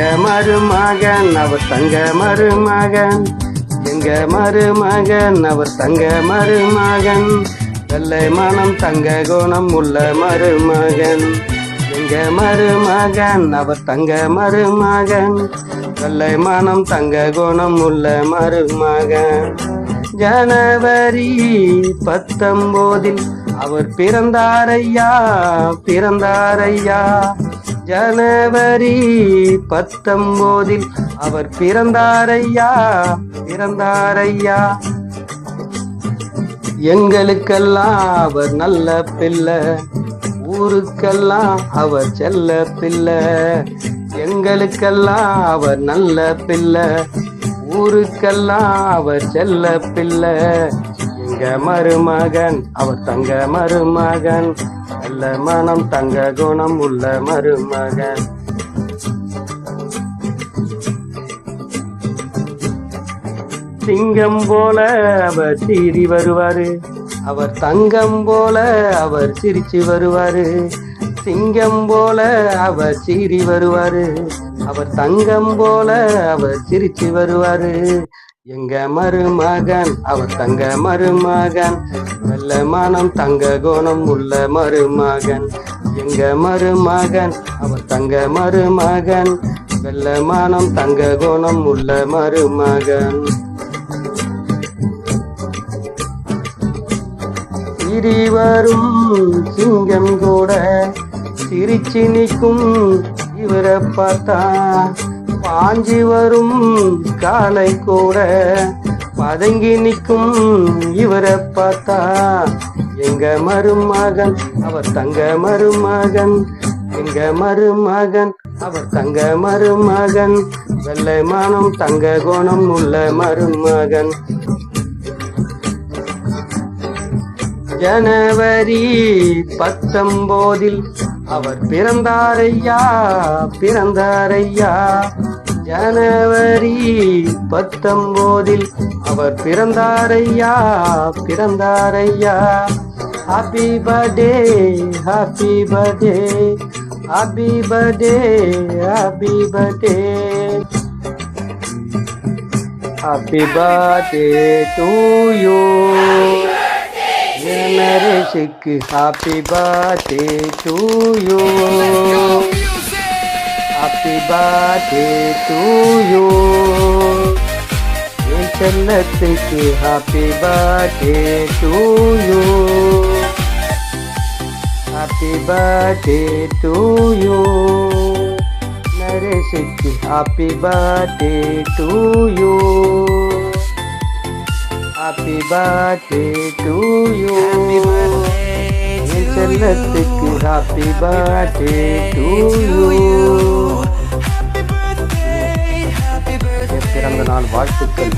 மருமகன் அவர் தங்க மருமகன். எங்க மருமகன் அவர் தங்க மருமகன். வெள்ளை மனம் தங்க குணம் உள்ள மருமகன். எங்க மருமகன் அவர் தங்க மருமகன். வெள்ளை மனம் தங்க குணம் உள்ள மருமகன். ஜனவரி பத்தொம்போதில் அவர் பிறந்தாரையா பிறந்தாரையா ஜனவரி பத்தொம்போதில் அவர் பிறந்தாரையா? பிறந்தாரையா? எங்களுக்கெல்லாம் அவர் நல்ல பிள்ளை. ஊருக்கெல்லாம் அவர் செல்ல பிள்ளை. எங்களுக்கெல்லாம் அவர் நல்ல பிள்ளை. ஊருக்கெல்லாம் அவர் செல்ல பிள்ளை. தங்க மருமகன் அவர் தங்க மருமகன். நல்ல மனம் தங்க குணம் உள்ள மருமகன். சிங்கம் போல அவர் சீறி வருவாரு. அவர் தங்கம் போல அவர் சிரிச்சு வருவாரு. சிங்கம் போல அவர் சீறி வருவாரு. அவர் தங்கம் போல அவர் சிரிச்சு வருவாரு. எங்க மருமகன்? அவர் தங்க மருமகன். வெள்ள மானம் தங்க கோணம் உள்ள மருமகன். எங்க மருமகன்? அவர் தங்க மருமகன். வெள்ள மானம் தங்க கோணம் உள்ள மருமகன். சிரி சிங்கம் கூட சிரிச்சு நிற்கும் இவரை பார்த்தா பாஞ்சி வரும் காலை கூட பதங்கி நிற்கும் இவரை பார்த்தா. எங்க மருமகன் அவர் தங்க மருமகன். எங்க மருமகன் அவர் தங்க மருமகன். வெள்ளை மானம் தங்க குணம் உள்ள மருமகன். ஜனவரி பத்தொம்போதில் அவர் பிறந்தாரையா பிறந்தாரையா? ஜனவரி பத்தொம்போதில் அவர் பிறந்தாரையா பிறந்தாரையா? Happy birthday happy birthday happy birthday happy birthday happy birthday to you நரேஷுக்கு happy birthday to you happy birthday to you என் செல்லத்துக்கு happy birthday to you happy birthday to you நரேஷுக்கு happy birthday to you happy birthday to you செல்லத்துக்கு happy birthday to you பிறந்த நாள் வாழ்த்துக்கள்.